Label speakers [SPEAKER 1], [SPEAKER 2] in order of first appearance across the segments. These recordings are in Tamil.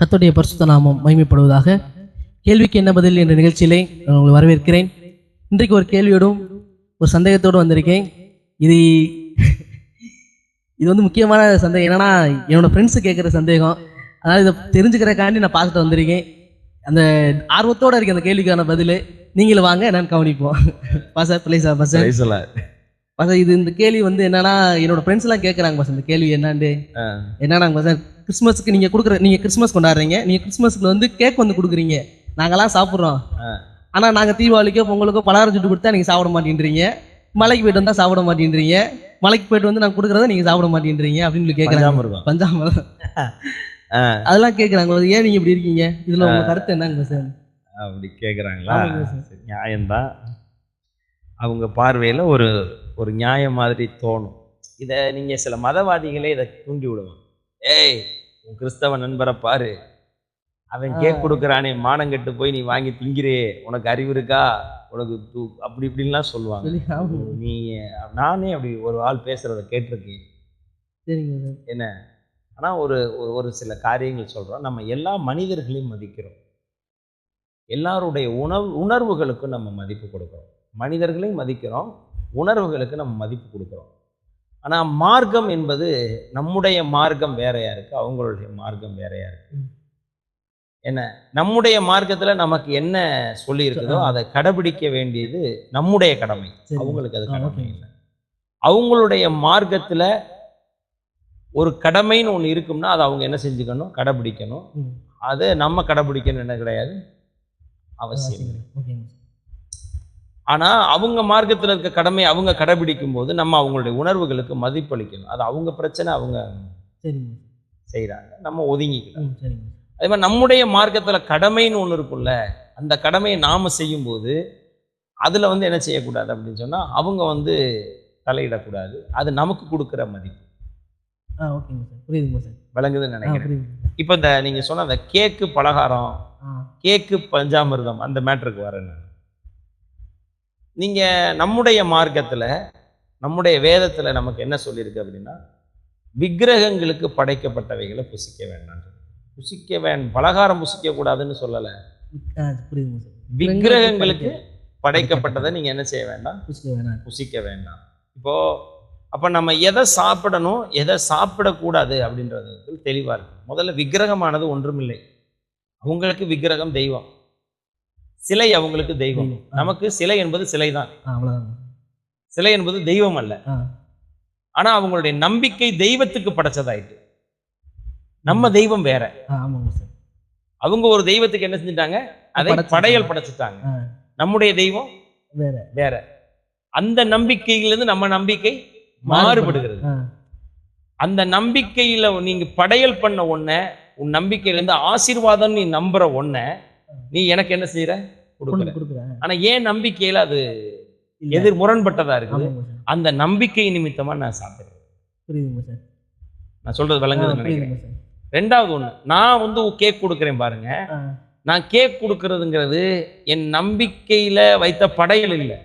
[SPEAKER 1] கர்த்தருடைய பரிசுத்த நாமம் மகிமைப்படுவதாக. கேள்விக்கு என்ன பதில் என்ற நிகழ்ச்சியிலே நான் உங்களை வரவேற்கிறேன். இன்றைக்கு ஒரு கேள்வியோடும் ஒரு சந்தேகத்தோடு வந்திருக்கேன். இது இது வந்து முக்கியமான சந்தேகம். என்னன்னா என்னோட ஃப்ரெண்ட்ஸு கேட்குற சந்தேகம். அதனால் இதை தெரிஞ்சுக்கிறக்காண்டி நான் பார்த்துட்டு வந்திருக்கேன். அந்த ஆர்வத்தோடு இருக்க அந்த கேள்விக்கான பதில். நீங்களும் வாங்க என்னன்னு கவனிப்போம். பாசா பிளேஸா பாசா. பாசா இது இந்த கேள்வி வந்து என்னன்னா என்னோட ஃப்ரெண்ட்ஸ் எல்லாம் கேட்குறாங்க பாசா இந்த கேள்வி என்னான்னு
[SPEAKER 2] ஆ,
[SPEAKER 1] என்னன்னா பாசா கிறிஸ்மஸ்க்கு நீங்க கொடுக்குற நீங்க கிறிஸ்மஸ் கொண்டாடுறீங்க. நீங்க கிறிஸ்மஸ்க்கு வந்து கேக் வந்து கொடுக்குறீங்க. நாங்கெல்லாம் சாப்பிட்றோம்.
[SPEAKER 2] ஆ.
[SPEAKER 1] ஆனா நாங்க தீபாவளிக்கோ பொங்கலுக்கோ பலகாரம் சுட்டு கொடுத்தா நீங்க சாப்பிட மாட்டேன்றீங்க. மலைக்கு போயிட்டு வந்தா சாப்பிட மாட்டேன்றீங்க. மலைக்கு போயிட்டு வந்து நான் கொடுக்குறத நீங்க சாப்பிட மாட்டேன்றீங்க அப்படின்னு சொல்லி கேட்குறாங்க. பஞ்சாமிரம் அதெல்லாம் கேட்குறாங்க ஏன் நீங்க இப்படி இருக்கீங்க? இதுல உங்க கருத்து என்னங்க சார்?
[SPEAKER 2] அப்படி கேட்குறாங்களா நியாயம்தான். அவங்க பார்வையில் ஒரு ஒரு நியாயம் மாதிரி தோணும். இதை நீங்கள் சில மதவாதிகளே இதை தூண்டி விடுவாங்க. ஏய் உன் கிறிஸ்தவ நண்பரை பாரு. அவன் கேக் கொடுக்குறானே மானங்கெட்டு போய் நீ வாங்கி திங்கிறே உனக்கு அறிவு இருக்கா? உனக்கு தூ- அப்படி இப்படின்லாம் சொல்லுவாங்க. நீ நானே அப்படி ஒரு ஆள் பேசுகிறத கேட்டிருக்கேன்.
[SPEAKER 1] சரிங்க சார்.
[SPEAKER 2] என்ன? ஆனால் ஒரு ஒரு- ஒரு சில காரியங்கள் சொல்கிறோம் நம்ம எல்லா மனிதர்களையும் மதிக்கிறோம். எல்லாருடைய உணவு உணர்வுகளுக்கும் நம்ம மதிப்பு கொடுக்குறோம். மனிதர்களையும் மதிக்கிறோம். உணர்வுகளுக்கு நம்ம மதிப்பு கொடுக்குறோம். ஆனால் மார்க்கம் என்பது நம்முடைய மார்க்கம் வேறையா இருக்கு அவங்களுடைய மார்க்கம் வேறையா இருக்கு. என்ன நம்முடைய மார்க்கத்தில் நமக்கு என்ன சொல்லி இருக்குதோ
[SPEAKER 1] ஆ.
[SPEAKER 2] அதை கடைபிடிக்க வேண்டியது நம்முடைய கடமை. அவங்களுக்கு அது கடமை. இல்லை அவங்களுடைய மார்க்கத்தில் ஒரு கடமைன்னு ஒன்று இருக்கும்னா அதை அவங்க என்ன செஞ்சுக்கணும் கடைபிடிக்கணும். அதை நம்ம கடைபிடிக்கணும் என்ன கிடையாது அவசியம்
[SPEAKER 1] ஓகேங்க
[SPEAKER 2] ஆனால் அவங்க மார்க்கத்தில் இருக்க கடமை அவங்க கடைபிடிக்கும் போது நம்ம அவங்களுடைய உணர்வுகளுக்கு மதிப்பளிக்கணும். அது அவங்க பிரச்சனை அவங்க
[SPEAKER 1] சரிங்க.
[SPEAKER 2] செய்கிறாங்க நம்ம ஒதுங்கிக்கலாம்
[SPEAKER 1] சரிங்க.
[SPEAKER 2] அதே மாதிரி நம்முடைய மார்க்கத்தில் கடமைன்னு ஒன்று இருக்குல்ல அந்த கடமையை நாம் செய்யும்போது அதில் வந்து என்ன செய்யக்கூடாது அப்படின்னு சொன்னால் அவங்க வந்து தலையிடக்கூடாது. அது நமக்கு கொடுக்குற மதிப்பு.
[SPEAKER 1] ஆ ஓகேங்க சார். புரியுதுங்க சார்.
[SPEAKER 2] விளங்குதுன்னு நினைக்கிறேன். இப்போ இந்த நீங்கள் சொன்ன அந்த கேக்கு பலகாரம் கேக்கு பஞ்சாமிர்தம் அந்த மேட்ருக்கு வரேன் நான். நீங்கள் நம்முடைய மார்க்கத்தில் நம்முடைய வேதத்தில் நமக்கு என்ன சொல்லியிருக்கு அப்படின்னா விக்கிரகங்களுக்கு படைக்கப்பட்டவைகளை புசிக்க வேண்டாம் புசிக்க வேண் பலகாரம் புசிக்க கூடாதுன்னு சொல்லலை. விக்கிரகங்களுக்கு படைக்கப்பட்டதை நீங்கள் என்ன செய்ய வேண்டாம்?
[SPEAKER 1] புரிச்சுக்க வேணாம்.
[SPEAKER 2] புசிக்க வேண்டாம். இப்போ அப்போ நம்ம எதை சாப்பிடணும் எதை சாப்பிடக்கூடாது அப்படின்றது தெளிவாக இருக்கு. முதல்ல விக்கிரகமானது ஒன்றுமில்லை. அவங்களுக்கு விக்கிரகம் தெய்வம். சிலை அவங்களுக்கு தெய்வம். நமக்கு சிலை என்பது சிலை தான் சிலை என்பது தெய்வம் அல்ல. ஆனா அவங்களுடைய நம்பிக்கை தெய்வத்துக்கு படைச்சதாயிட்டு. நம்ம தெய்வம் வேற. அவங்க ஒரு தெய்வத்துக்கு என்ன செஞ்சுட்டாங்க? அதை. படையல் படைச்சிட்டாங்க. நம்முடைய தெய்வம்
[SPEAKER 1] வேற.
[SPEAKER 2] வேற. அந்த நம்பிக்கையிலிருந்து நம்ம நம்பிக்கை மாறுபடுகிறது. அந்த நம்பிக்கையில நீங்க படையல் பண்ண ஒன்ன உன் நம்பிக்கையிலேருந்து ஆசீர்வாதம் நீ நம்புற ஒன்ன நீ எனக்கு என்ன செய்யற கொடுக்குற ஆனா ஏன் நம்பிக்கையில அது. எதிர் முரண்பட்டதா இருக்குது?
[SPEAKER 1] சார்.
[SPEAKER 2] அந்த நம்பிக்கை நிமித்தமா நான் சாப்பிடுறேன்.
[SPEAKER 1] புரியுதுங்க சார்.
[SPEAKER 2] நான் சொல்றது விளங்குதுன்னு நினைக்கிறேன். ரெண்டாவது ஒண்ணு நான் வந்து கேக் கொடுக்குறேன் பாருங்க. நான் கேக் கொடுக்கறதுங்கிறது என் நம்பிக்கையில வைத்த படையல் இல்லை.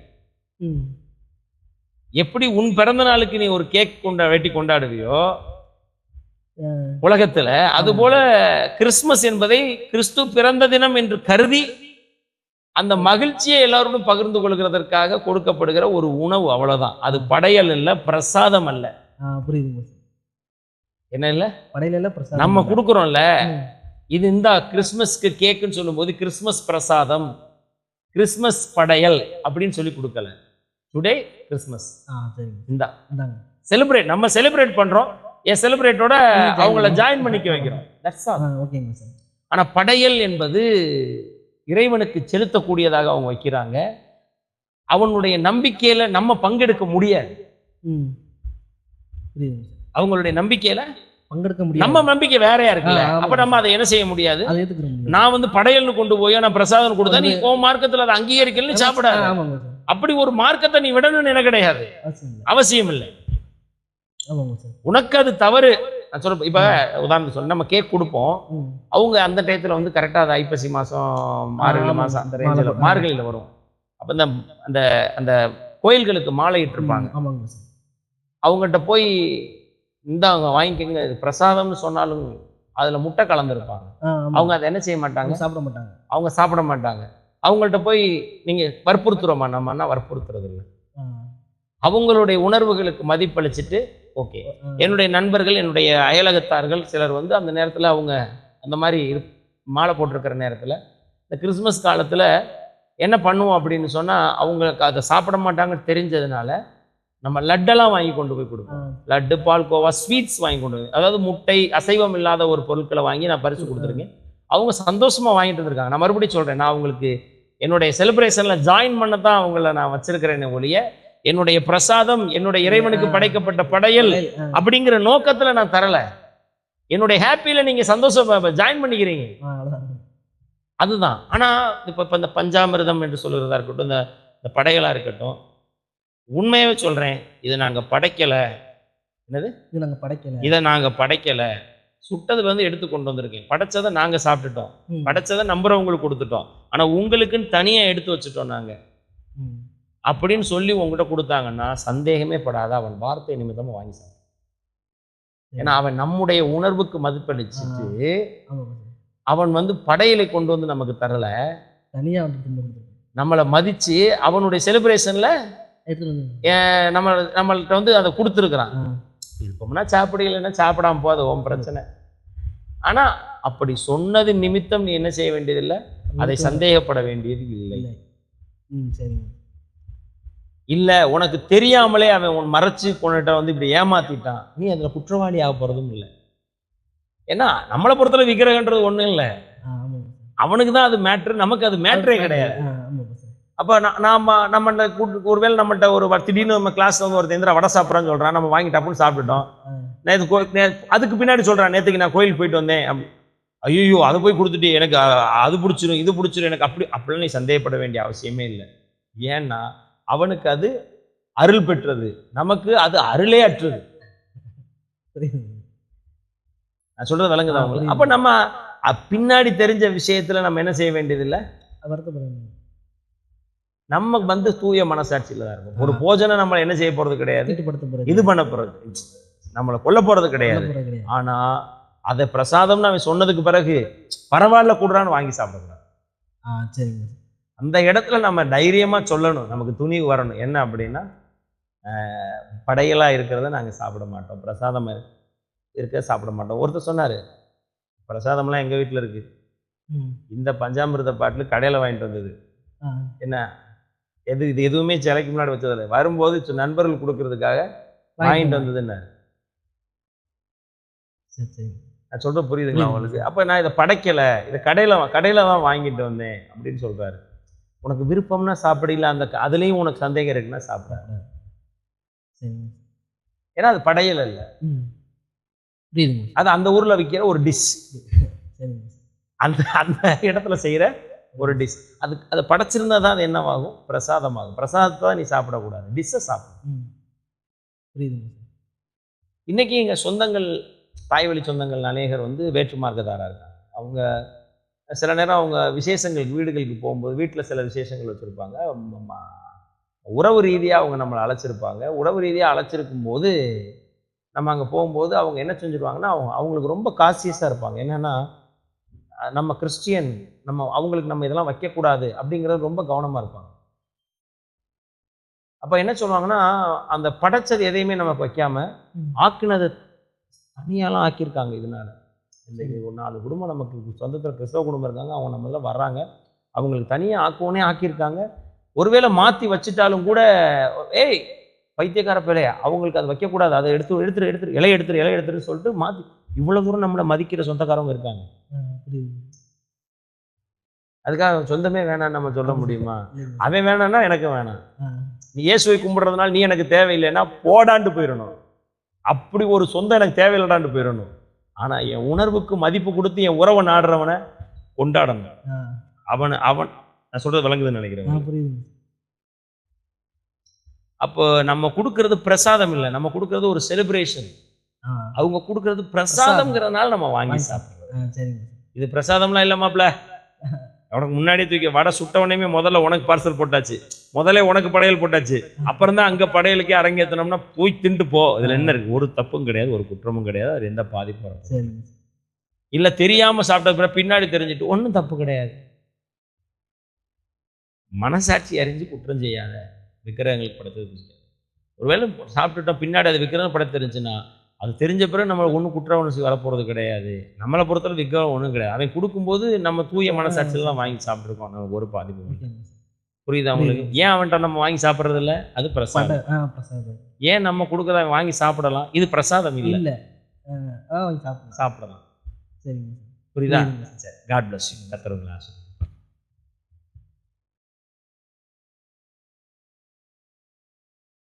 [SPEAKER 2] எப்படி உன் பிறந்த நாளுக்கு நீ ஒரு கேக் கொண்டா வெட்டி கொண்டாடுவியோ உலகத்துல அதுபோல கிறிஸ்மஸ் என்பதை கிறிஸ்து பிறந்த தினம் என்று கருதி அந்த மகிழ்ச்சியை எல்லாரோடும் பகிர்ந்து கொள்கிறதற்காக கொடுக்கப்படுகிற ஒரு உணவு அவ்வளவுதான். அது படையல் இல்ல பிரசாதம் அல்ல.
[SPEAKER 1] சார்
[SPEAKER 2] என்ன இல்ல?
[SPEAKER 1] படையில எல்லாம் பிரசாதம்
[SPEAKER 2] நம்ம
[SPEAKER 1] இல்ல.
[SPEAKER 2] கொடுக்குறோம்ல. இது இந்த கிறிஸ்மஸ்க்கு கேக்குன்னு சொல்லும்போது கிறிஸ்மஸ் பிரசாதம் கிறிஸ்மஸ் படையல் அப்படின்னு சொல்லி கொடுக்கல. டுடே கிறிஸ்மஸ் இந்தா. செலிப்ரேட் நம்ம செலிப்ரேட் பண்றோம். என் செலிப்ரேட்டோட அவங்கள ஜாயின் பண்ணிக்க வைக்கிறோம். தட்ஸ்
[SPEAKER 1] ஆ ஓகேங்க சார்
[SPEAKER 2] ஆனா படையல் என்பது இறைவனுக்கு செலுத்தக்கூடியதாக அவங்க வைக்கிறாங்க. அவனுடைய நம்பிக்கையில நம்ம பங்கெடுக்க முடியாது. அவங்களுடைய நம்பிக்கையில
[SPEAKER 1] பங்கெடுக்க முடியும்
[SPEAKER 2] நம்ம நம்பிக்கை வேறையா இருக்குல்ல. அப்ப நம்ம அதை என்ன செய்ய முடியாது? நான் வந்து படையல்னு கொண்டு போய் நான் பிரசாதம் கொடுத்தா நீ ஓ மார்க்கத்துல அதை அங்கீகரிக்கலன்னு சாப்பிடாத. அப்படி ஒரு மார்க்கத்தை நீ விடணும்னு எனக்கு கிடையாது.
[SPEAKER 1] அவசியம் இல்லை
[SPEAKER 2] அவசியம் இல்லை
[SPEAKER 1] ஆமாங்க சார்
[SPEAKER 2] உனக்கு அது தவறு. நான் சொல்ல இப்ப உதாரணத்துக்கு சொல்ல நம்ம கேக் கொடுப்போம். அவங்க அந்த டயத்துல வந்து கரெக்டா அது ஐப்பசி மாசம் மார்கழி. மாசம் அந்த ரேஞ்சில். மார்கழியில வரும். அப்ப இந்த அந்த அந்த கோயில்களுக்கு மாலை இட்டிருப்பாங்க.
[SPEAKER 1] ம், ஆமாங்க சார்.
[SPEAKER 2] அவங்ககிட்ட போய் இந்தாங்க வாங்கிக்கோங்க இது பிரசாதம்னு சொன்னாலும் அதுல முட்டை கலந்துருப்பாங்க. அவங்க அதை என்ன செய்ய மாட்டாங்க?
[SPEAKER 1] அவங்க சாப்பிட மாட்டாங்க.
[SPEAKER 2] அவங்க சாப்பிட மாட்டாங்க. அவங்கள்ட்ட போய் நீங்க வற்புறுத்துறோமா? நம்ம அண்ணா வற்புறுத்துறது இல்லை. அவங்களுடைய உணர்வுகளுக்கு மதிப்பளிச்சுட்டு ஓகே. என்னுடைய நண்பர்கள் என்னுடைய அயலகத்தார்கள் சிலர் வந்து அந்த நேரத்தில் அவங்க அந்த மாதிரி இரு- மாலை போட்டிருக்கிற நேரத்தில் இந்த கிறிஸ்மஸ் காலத்தில் என்ன பண்ணுவோம் அப்படின்னு சொன்னால் அவங்களுக்கு அதை சாப்பிட மாட்டாங்கன்னு தெரிஞ்சதுனால நம்ம லட்டெல்லாம் வாங்கி கொண்டு போய் கொடுப்போம். லட்டு பால்கோவா ஸ்வீட்ஸ் வாங்கி கொண்டு வந்து அதாவது முட்டை அசைவம் இல்லாத ஒரு பொருட்களை வாங்கி நான் பரிசு கொடுத்துருக்கேன். அவங்க சந்தோஷமா வாங்கிட்டு இருந்திருக்காங்க நான் மறுபடியும் சொல்றேன் நான் அவங்களுக்கு என்னுடைய செலிப்ரேஷன்ல ஜாயின் பண்ண தான் அவங்கள நான் வச்சிருக்கிறேனே ஒழிய என்னுடைய பிரசாதம் என்னுடைய இறைவனுக்கு படைக்கப்பட்ட படையல் அப்படிங்கிற நோக்கத்துல நான் தரல. என்னுடைய ஹாப்பியில நீங்க சந்தோஷம் ஜாயின் பண்ணிக்கிறீங்க. அதுதான். ஆனா இப்ப இப்ப இந்த பஞ்சாமிர்தம் என்று சொல்லுறதா இருக்கட்டும் இந்த இந்த படையலா இருக்கட்டும் உண்மையாவே சொல்றேன் இதை நாங்க படைக்கல.
[SPEAKER 1] இது நாங்க படைக்கல.
[SPEAKER 2] இதை நாங்க படைக்கல. சுட்டது வந்து எடுத்து கொண்டு வந்திருக்கேன். படைச்சதை நாங்க சாப்பிட்டுட்டோம். படைச்சதை நம்புறவங்களுக்கு கொடுத்துட்டோம். ஆனா உங்களுக்குன்னு தனியா எடுத்து வச்சுட்டோம் நாங்க. அப்படின்னு சொல்லி உங்ககிட்ட கொடுத்தாங்கன்னா சந்தேகமே படாத அவன் வார்த்தை நிமித்தமா வாங்கி சாப்பிடும் ஏன்னா அவன் நம்முடைய உணர்வுக்கு மதிப்பளிச்சுட்டு. அவன் வந்து படையலை கொண்டு வந்து நமக்கு தரல.
[SPEAKER 1] தனியா வந்து தின்னு கொடுத்துருக்கேன்.
[SPEAKER 2] நம்மளை மதிச்சு அவனுடைய செலிப்ரேஷன்ல நம்ம நம்மள்ட்ட வந்து அதை கொடுத்துருக்குறான்.
[SPEAKER 1] ஆ,
[SPEAKER 2] விருப்பம்னா சாப்பிடு இல்லைன்னா சாப்பிடாம போது உன் பிரச்சனை. ஆனா அப்படி சொன்னது நிமித்தம் நீ என்ன செய்ய வேண்டியதில்லை? அதை சந்தேகப்பட வேண்டியது இல்லை.
[SPEAKER 1] இல்லை. ம் சரிங்க.
[SPEAKER 2] இல்ல உனக்கு தெரியாமலே அவன் உன் மறைச்சு கொண்டுட்ட வந்து இப்படி ஏமாத்திட்டான். நீ அதுல குற்றவாளி ஆக போறதும் இல்லை. ஏன்னா நம்மளை பொறுத்தல விக்கிரகன்றது ஒண்ணும் இல்லை. அவனுக்கு தான் அது மேட்ரு நமக்கு அது மேட்ரே கிடையாது. அப்ப நாம நம்ம கூட்டு ஒருவேளை நம்மகிட்ட ஒரு திடீர்னு நம்ம கிளாஸ்ல வந்து ஒருத்தர் எந்திரா வடை சாப்பிட்றான்னு சொல்றான். நம்ம வாங்கி டப்புன்னு சாப்பிட்டுட்டோம். நேற்று கோ அதுக்கு பின்னாடி சொல்றான் நேற்றுக்கு நான் கோயிலுக்கு போயிட்டு வந்தேன். அப்படி ஐயோ அதை போய் கொடுத்துட்டு எனக்கு அது பிடிச்சிரும் இது பிடிச்சிரும் எனக்கு அப்படி அப்படிலாம் நீ சந்தேகப்பட வேண்டிய அவசியமே இல்லை. ஏன்னா அவனுக்கு அது அருள் பெற்றது. நமக்கு அது அருளே அற்றது. நான் சொல்றது விளங்குதா உங்களுக்கு. அப்ப நம்ம பின்னாடி தெரிஞ்ச விஷயத்துல நம்ம என்ன செய்ய வேண்டியதில்லை? நம்ம வந்து தூய மனசாட்சியில தான் இருக்கும். ஒரு போஜனை நம்ம என்ன செய்ய போறது கிடையாது. இது பண்ண போறது. நம்மளை கொல்ல போறது கிடையாது.
[SPEAKER 1] போறது கிடையாது.
[SPEAKER 2] ஆனா அதை பிரசாதம்னு அவன் சொன்னதுக்கு பிறகு பரவாயில்ல கூடுறான்னு வாங்கி சாப்பிடக்கூடாது.
[SPEAKER 1] ஆ சரிங்க.
[SPEAKER 2] அந்த இடத்துல நம்ம தைரியமா சொல்லணும். நமக்கு துணிவு வரணும். என்ன அப்படின்னா ஆஹ், படையலா இருக்கிறத நாங்க சாப்பிட மாட்டோம். பிரசாதம் இரு- இருக்க சாப்பிட மாட்டோம். ஒருத்தர் சொன்னாரு பிரசாதம்லாம் எங்க வீட்டுல இருக்கு?
[SPEAKER 1] ம்.
[SPEAKER 2] இந்த பஞ்சாமிர்த பாட்டில் கடையில வாங்கிட்டு வந்தது. என்ன? எது இது எதுவுமே சிலைக்கு முன்னாடி வச்சதில்லை. வரும்போது நண்பர்கள் கொடுக்கறதுக்காக வாங்கிட்டு வந்ததுன்னு
[SPEAKER 1] சரி சரி.
[SPEAKER 2] நான் சொல்றது புரியுதுங்களா
[SPEAKER 1] புரியுது.
[SPEAKER 2] உங்களுக்கு? அப்ப நான் இதை படைக்கல. இதை கடையில கடையில தான் வாங்கிட்டு வந்தேன் அப்படின்னு சொல்றாரு. உனக்கு விருப்பம்னா சாப்பிடல அந்த அதுலயும் உனக்கு சந்தேகம் இருக்குன்னா சாப்பிட.
[SPEAKER 1] சரிங்க
[SPEAKER 2] ஏன்னா அது படையல் இல்ல
[SPEAKER 1] புரியுதுங்க.
[SPEAKER 2] அது அந்த ஊர்ல விற்கிற ஒரு டிஷ் அந்த அந்த இடத்துல செய்யற ஒரு டிஷ் அது அதை படைச்சிருந்தா தான் அது என்னவாகும்? பிரசாதமாகும். பிரசாதத்தை தான் நீ சாப்பிடக்கூடாது. டிஷ்ஷை சாப்பிடும்
[SPEAKER 1] ம். புரியுதுங்க.
[SPEAKER 2] இன்னைக்கு எங்க சொந்தங்கள் தாய் வழி சொந்தங்கள் அநேகர் வந்து வேற்று மார்க்கத்தாரா இருக்காங்க. அவங்க சில நேரம் அவங்க விசேஷங்களுக்கு வீடுகளுக்கு போகும்போது வீட்டில் சில விசேஷங்கள் வச்சுருப்பாங்க. உறவு ரீதியாக அவங்க நம்மளை அழைச்சிருப்பாங்க. உறவு ரீதியாக அழைச்சிருக்கும் போது நம்ம அங்கே போகும்போது அவங்க என்ன செஞ்சுருவாங்கன்னா அவங்க அவங்களுக்கு ரொம்ப காசியஸாக இருப்பாங்க. என்னென்னா நம்ம கிறிஸ்டியன் நம்ம அவங்களுக்கு நம்ம இதெல்லாம் வைக்கக்கூடாது அப்படிங்கிறது ரொம்ப கவனமாக இருப்பாங்க. அப்போ என்ன சொல்லுவாங்கன்னா அந்த படைச்சது எதையுமே நமக்கு வைக்காம
[SPEAKER 1] ம்.
[SPEAKER 2] ஆக்குனதை தனியாலாம் ஆக்கியிருக்காங்க இதனால. இன்றைக்கி ஒரு நாலு குடும்பம் நமக்கு சொந்தத்தில் கிறிஸ்தவ குடும்பம் இருக்காங்க அவங்க நம்மள வர்றாங்க. அவங்களுக்கு தனியாக ஆக்குவனே ஆக்கியிருக்காங்க. ஒருவேளை மாற்றி வச்சுட்டாலும் கூட ஏய் பைத்தியக்கார பிள்ளைய அவங்களுக்கு அதை வைக்கக்கூடாது. அதை எடுத்து எடுத்துரு எடுத்துரு இலைய எடுத்துரு இலைய எடுத்துருன்னு சொல்லிட்டு மாற்றி இவ்வளோ தூரம் நம்மளை மதிக்கிற சொந்தக்காரங்க இருக்காங்க. அதுக்காக சொந்தமே வேணாம்னு நம்ம சொல்ல முடியுமா. அவன் வேணாம்னா எனக்கு வேணாம். நீ இயேசுவை கும்பிடுறதுனால நீ எனக்கு தேவையில்லைன்னா போடாண்டு போயிடணும். அப்படி ஒரு சொந்தம் எனக்கு தேவையில்லடாண்டு போயிடணும். ஆனா என் உணர்வுக்கு மதிப்பு கொடுத்து என் உறவை நாடுறவனை கொண்டாடணும். அவன் அவன் நான் சொல்றது விளங்குதுன்னு நினைக்கிறேன். அப்போ நம்ம கொடுக்கறது பிரசாதம் இல்லை. நம்ம கொடுக்கறது ஒரு செலிப்ரேஷன் அவங்க கொடுக்கறது பிரசாதம்ங்கிறதுனால நம்ம வாங்கி
[SPEAKER 1] சரிங்க.
[SPEAKER 2] இது பிரசாதம்லாம் இல்லை மாப்ள. உனக்கு முன்னாடியே தூக்கி வடை சுட்ட உடனே முதல்ல உனக்கு பார்சல் போட்டாச்சு. முதல்ல உனக்கு படையல் போட்டாச்சு. அப்புறம் தான் அங்கே படையலுக்கே அரங்கேற்றினோம்னா போய் தின்ட்டு போ. இதில் என்ன இருக்கு? ஒரு தப்பும் கிடையாது ஒரு குற்றமும் கிடையாது அது எந்த பாதிப்பும் இல்லை தெரியாமல் சாப்பிட்ட பிறகு பின்னாடி தெரிஞ்சுட்டு ஒன்றும் தப்பு கிடையாது. மனசாட்சி அறிஞ்சு குற்றம் செய்யாத விக்கிரகங்களுக்கு படைத்தது. ஒருவேளை சாப்பிட்டுட்டோம் பின்னாடி அது விக்கிரகம் படை தெரிஞ்சுன்னா அது தெரிஞ்ச பிறகு நம்ம ஒன்றும் குற்ற உணர்ச்சி வரப்போகிறது கிடையாது. நம்மளை பொறுத்தவரை விக்கிரகம் ஒன்றும் கிடையாது. அவன் கொடுக்கும்போது நம்ம தூய மனசாட்சியில் தான் வாங்கி சாப்பிட்ருக்கோம் நம்ம ஒரு பாதிப்பு புரியுதா உங்களுக்கு? ஏன் அவன்கிட்ட நம்ம வாங்கி சாப்பிட்றது இல்ல அது பிரசாதம்.
[SPEAKER 1] பிரசாதம்.
[SPEAKER 2] ஏன் நம்ம கொடுக்கறத வாங்கி சாப்பிடலாம்? இது பிரசாதம் இல்லை.
[SPEAKER 1] இல்லை. சாப்பிடுங்க
[SPEAKER 2] சாப்பிடலாம்.
[SPEAKER 1] சரிங்க
[SPEAKER 2] புரியுதா. சரி. God bless you கத்துறவங்களா